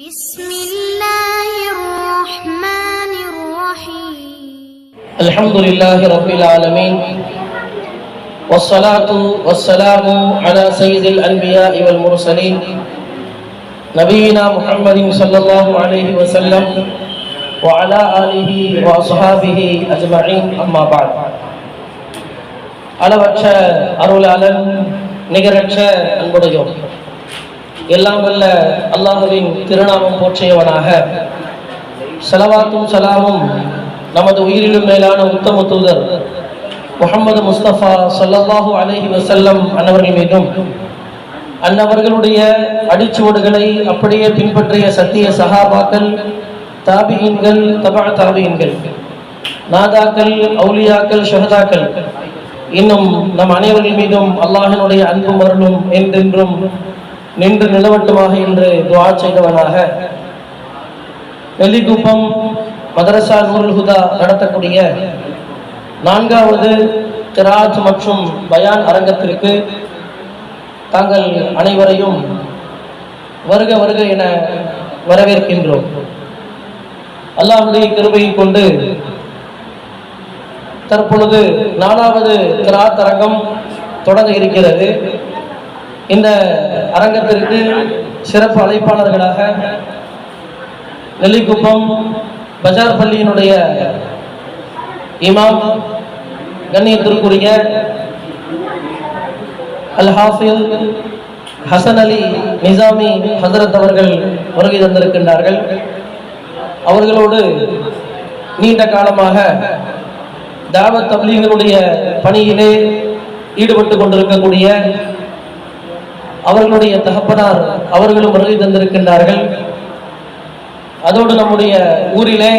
بسم الله الرحمن الرحيم الحمد لله رب العالمين والصلاة والسلام على سيد الأنبياء والمرسلين نبينا محمد صلى الله عليه وسلم وعلى آله وأصحابه أجمعين أما بعد அளவற்ற அருளாளன் நிகரற்ற அன்புடையோர் எல்லாம் வல்ல அல்லாஹுவின் திருநாமம் போற்றியவனாக. செலவாத்தும் சலாமும் நமது உயிரிலும் மேலான உத்தம தூதர் முகமது முஸ்தபா ஸல்லல்லாஹு அலஹி வசல்லம் அன்னவர்கள் மீதும் அன்னவர்களுடைய அடிச்சுவடுகளை அப்படியே பின்பற்றிய சத்திய சஹாபாக்கள் தாபியின்கள் தபா தாபியின்கள் நாதாக்கள் அவுலியாக்கள் ஷஹதாக்கள் இன்னும் நம் அனைவரின் மீதும் அல்லாஹினுடைய அன்பும் அருளும் என்றென்றும் நின்று நிலவட்டுமாக என்று துவா செய்தவனாக. வெள்ளிக்குப்பம் மதரசா நூருல் ஹுதா நடத்தக்கூடிய நான்காவது கிராத் மற்றும் பயான் அரங்கத்திற்கு தாங்கள் அனைவரையும் வருக வருக என வரவேற்கின்றோம். அல்லாஹுடைய கிருபையை கொண்டு தற்பொழுது நாலாவது கிராத் அரங்கம் தொடங்க இருக்கிறது. இந்த அரங்கத்திற்கு சிறப்பு அழைப்பாளர்களாக நெல்லிக்குப்பம் பஜார் பள்ளியினுடைய இமாம் கண்ணியத்திற்குரிய அல் ஹாஃபில் ஹசன் அலி நிசாமி ஹசரத் அவர்கள் வருகை தந்திருக்கின்றார்கள். அவர்களோடு நீண்ட காலமாக தாவத் தப்லீகளுடைய பணியிலே ஈடுபட்டு கொண்டிருக்கக்கூடிய அவர்களுடைய தகப்பனார் அவர்களும் வருகை தந்திருக்கின்றார்கள். அதோடு நம்முடைய ஊரிலே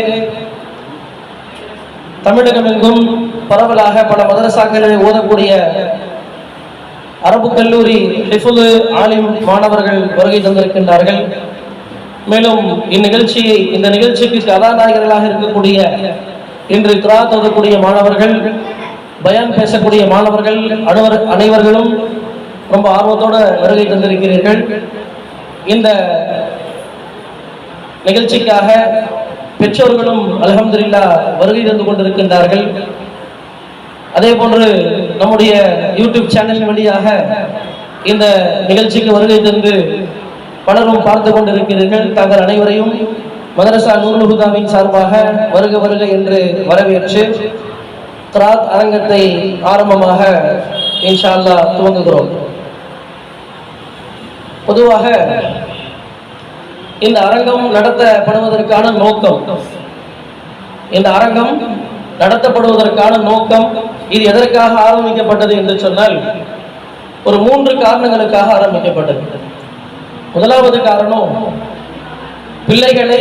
தமிழகம் எங்கும் பரவலாக பல மதரசாக்களில் ஓதக்கூடிய அரபு கல்லூரி ஹிஃபுல் ஆலிம் மாணவர்கள் வருகை தந்திருக்கின்றார்கள். மேலும் இந்நிகழ்ச்சியை இந்த நிகழ்ச்சிக்கு கதாநாயகர்களாக இருக்கக்கூடிய இன்று கிராத் ஓதக்கூடிய மாணவர்கள் பயான் பேசக்கூடிய மாணவர்கள் அனைவர் அனைவர்களும் ரொம்ப ஆர்வத்தோட வருகை தந்திருக்கிறீர்கள். இந்த நிகழ்ச்சிக்காக பெற்றோர்களும் அலகம்துல்லா வருகை தந்து கொண்டிருக்கின்றார்கள். அதே போன்று நம்முடைய யூடியூப் சேனல் வழியாக இந்த நிகழ்ச்சிக்கு வருகை தந்து பலரும் பார்த்து கொண்டிருக்கிறீர்கள். தாங்கள் அனைவரையும் மதரசா நூருல் சார்பாக வருக வருக என்று வரவேற்று கிராத் அரங்கத்தை ஆரம்பமாக இன்ஷா துவங்குகிறோம். பொதுவாக இந்த அரங்கம் நடத்தப்படுவதற்கான நோக்கம். இந்த அரங்கம் நடத்தப்படுவதற்கான நோக்கம் இது எதற்காக ஆரம்பிக்கப்பட்டது என்று சொன்னால் ஒரு மூன்று காரணங்களுக்காக ஆரம்பிக்கப்பட்டது. முதலாவது காரணம் பிள்ளைகளை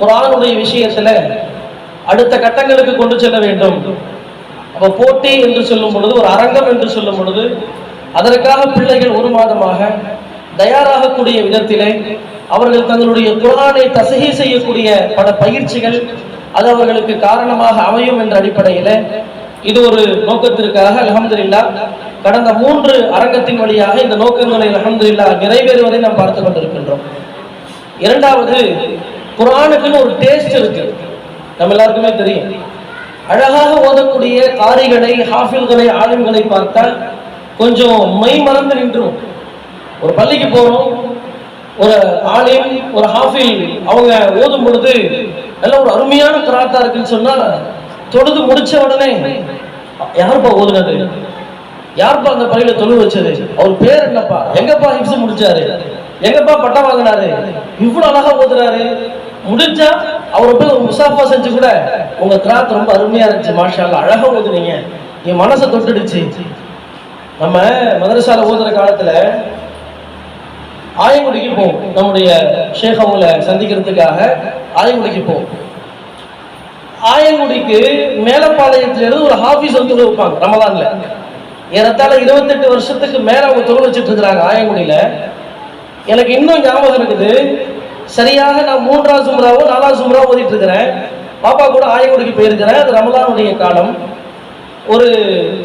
குரானுடைய விஷயத்தில் அடுத்த கட்டங்களுக்கு கொண்டு செல்ல வேண்டும். அப்போ போட்டி என்று சொல்லும் பொழுது ஒரு அரங்கம் என்று சொல்லும் பொழுது அதற்காக பிள்ளைகள் ஒரு மாதமாக தயாராகக்கூடிய விதத்திலே அவர்கள் தங்களுடைய குரானை தசகி செய்யக்கூடிய பல பயிற்சிகள் அது அவர்களுக்கு காரணமாக அமையும் என்ற அடிப்படையில் இது ஒரு நோக்கத்திற்காக அலமதுல்லா கடந்த மூன்று அரங்கத்தின் வழியாக இந்த நோக்கங்களை அலமதுல்லா நிறைவேறுவதை நாம் பார்த்து கொண்டிருக்கின்றோம். இரண்டாவது குரானுக்குன்னு ஒரு டேஸ்ட் இருக்கு. நம்ம எல்லாருக்குமே தெரியும். அழகாக ஓதக்கூடிய காரிகளை ஹாஃபில்களை ஆலிம்களை பார்த்தால் கொஞ்சம் மெய் மறந்து நின்றும். ஒரு பள்ளிக்கு போறோம். ஒரு ஆலிம் ஒரு ஹாஃபில் அவங்க ஓதும் பொழுது நல்ல ஒரு அருமையான கிராத்தா இருக்குன்னு சொன்னா தொழுது முடிச்ச உடனே யாருப்பா ஓதுனது? யாருப்பா அந்த பள்ளியில தொழு வச்சது? அவர் பேர் என்னப்பா? எங்கப்பா ஹிப்ஸ் முடிச்சாரு? எங்கப்பா பட்டம் வாங்கினாரு? இவ்வளவு அழகா ஓதுறாரு. முடிஞ்சா அவரை போய் ஒரு முசாஃபா செஞ்சு கூட உங்க கிராத் ரொம்ப அருமையா இருந்துச்சு மாஷா அழகா ஓதுனீங்க. என் மனசை தொட்டுடுச்சு. நம்ம மதரசால ஓதுற காலத்துல ஆயங்குடிக்கு போவோம் நம்முடைய ஷேக் சந்திக்கிறதுக்காக ஆயங்குடிக்கு போவோம் ஆயங்குடிக்கு மேலப்பாளையத்திலிருந்து ஒரு ஹாஃபீஸ் வந்து இருப்பாங்க வைப்பாங்க ரமதான்ல ஏறத்தாழ இருபத்தெட்டு வருஷத்துக்கு மேல அவங்க தொழில் வச்சுட்டு இருக்கிறாங்க ஆயங்குடியில. எனக்கு இன்னும் ஞாபகம் இருக்குது. சரியாக நான் மூன்றாவது சும்ராவோ நாலாவது சும்ராவோ ஓதிட்டு இருக்கிறேன் பாப்பா கூட ஆயங்குடிக்கு போயிருக்கிறேன் அது ரமலானுடைய காலம். ஒரு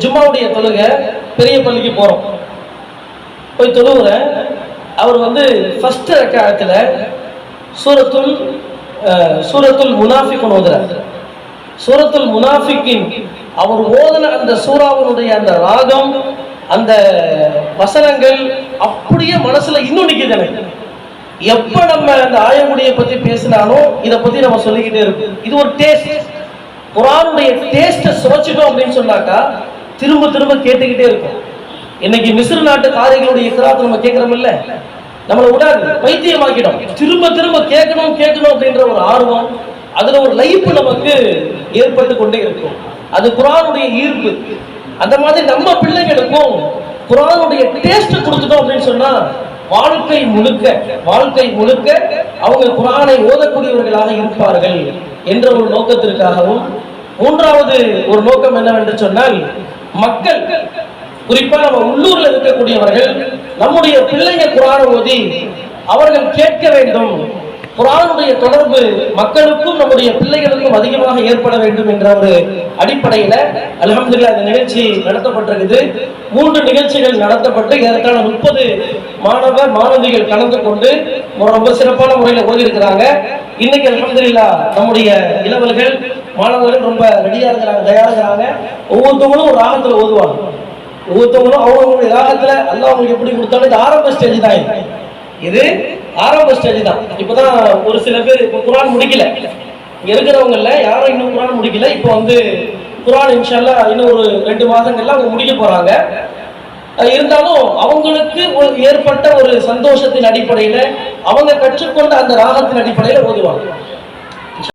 ஜும்மாவுடைய தொழுகை பெரிய பள்ளிக்கு போறோம். போய் தொழுவுறேன். அவர் வந்து ஃபர்ஸ்ட் ரக்காயத்தில் சூரத்துல் சூரத்துல் முனாஃபிகுன் ஓதுறார். சூரத்துல் முனாஃபிக்கின் அவர் ஓதுன அந்த சூறாவனுடைய அந்த ராகம் அந்த வசனங்கள் அப்படியே மனசுல இன்னும் நிற்கிது எனக்கு. எப்ப நம்ம அந்த ஆயமுடியை பத்தி பேசினாலும் இதை பத்தி நம்ம சொல்லிக்கிட்டே இருக்கோம். இது ஒரு டேஸ்ட் குரானுடைய டேஸ்ட்டை சுவைச்சிட்டோம் அப்படின்னு சொன்னாக்கா திரும்ப திரும்ப கேட்டுக்கிட்டே இருக்கும். இன்னைக்கு மிஸ்ர நாட்டு காரிகளுடைய இக்கராத்து நம்ம கேட்கிறோம் இல்ல நம்மளை விடாது பைத்தியமாக்கிடும். திரும்ப திரும்ப கேட்கணும் கேட்கணும் அப்படின்ற ஒரு ஆர்வம் அதுல ஒரு லைஃப் நமக்கு ஏற்பட்டு கொண்டே இருக்கும். அது குரானுடைய ஈர்ப்பு. அந்த மாதிரி நம்ம பிள்ளைங்களுக்கும் குரானுடைய டேஸ்ட் கொடுத்துட்டோம் அப்படின்னு சொன்னா வாழ்க்கை முழுக்க வாழ்க்கை முழுக்க அவங்க குரானை ஓதக்கூடியவர்களாக இருப்பார்கள் என்ற ஒரு நோக்கத்திற்காகவும் மூன்றாவது ஒரு நோக்கம் என்னவென்று சொன்னால் மக்கள் குறிப்பா நம்ம உள்ளூர்ல இருக்கக்கூடியவர்கள் நம்முடைய பிள்ளைங்க குரான் ஓதி அவர்கள் கேட்க வேண்டும். குரானுடைய தொடர்பு மக்களுக்கும் நம்முடைய பிள்ளைகளுக்கும் அதிகமாக ஏற்பட வேண்டும் என்ற ஒரு அடிப்படையில அலமதுல்லா இந்த நிகழ்ச்சி நடத்தப்பட்டிருக்குது. மூன்று நிகழ்ச்சிகள் நடத்தப்பட்டு ஏற்கனவே முப்பது மாணவ மாணவிகள் கலந்து கொண்டு ரொம்ப சிறப்பான முறையில் ஓதி இருக்கிறாங்க இன்னைக்கு அலமதுல்லா நம்முடைய இளவல்கள் மாணவர்கள் ரொம்ப ரெடியா இருக்கிறாங்க தயாராகிறாங்க ஒவ்வொருத்தவங்களும் ஒரு ராகத்துல ஓதுவாங்க. ஒவ்வொருத்தவங்களும் அவங்களுடைய ராகத்துல அல்ல அவங்களுக்கு எப்படி கொடுத்தாலும் இது ஆரம்ப ஸ்டேஜ் தான் இது. இது ஆரம்ப ஸ்டேஜ் தான். இப்பதான் ஒரு சில பேர் இப்போ குரான் முடிக்கல. இங்கே இருக்கிறவங்கள யாரும் இன்னும் குரான் முடிக்கல. இப்போ வந்து குரான் இன்ஷால்லா இன்னும் ஒரு ரெண்டு மாதங்கள்ல அவங்க முடிக்க போறாங்க. இருந்தாலும் அவங்களுக்கு ஒரு ஏற்பட்ட ஒரு சந்தோஷத்தின் அடிப்படையில் அவங்க கற்றுக்கொண்ட அந்த ராகத்தின் அடிப்படையில் ஓதுவாங்க.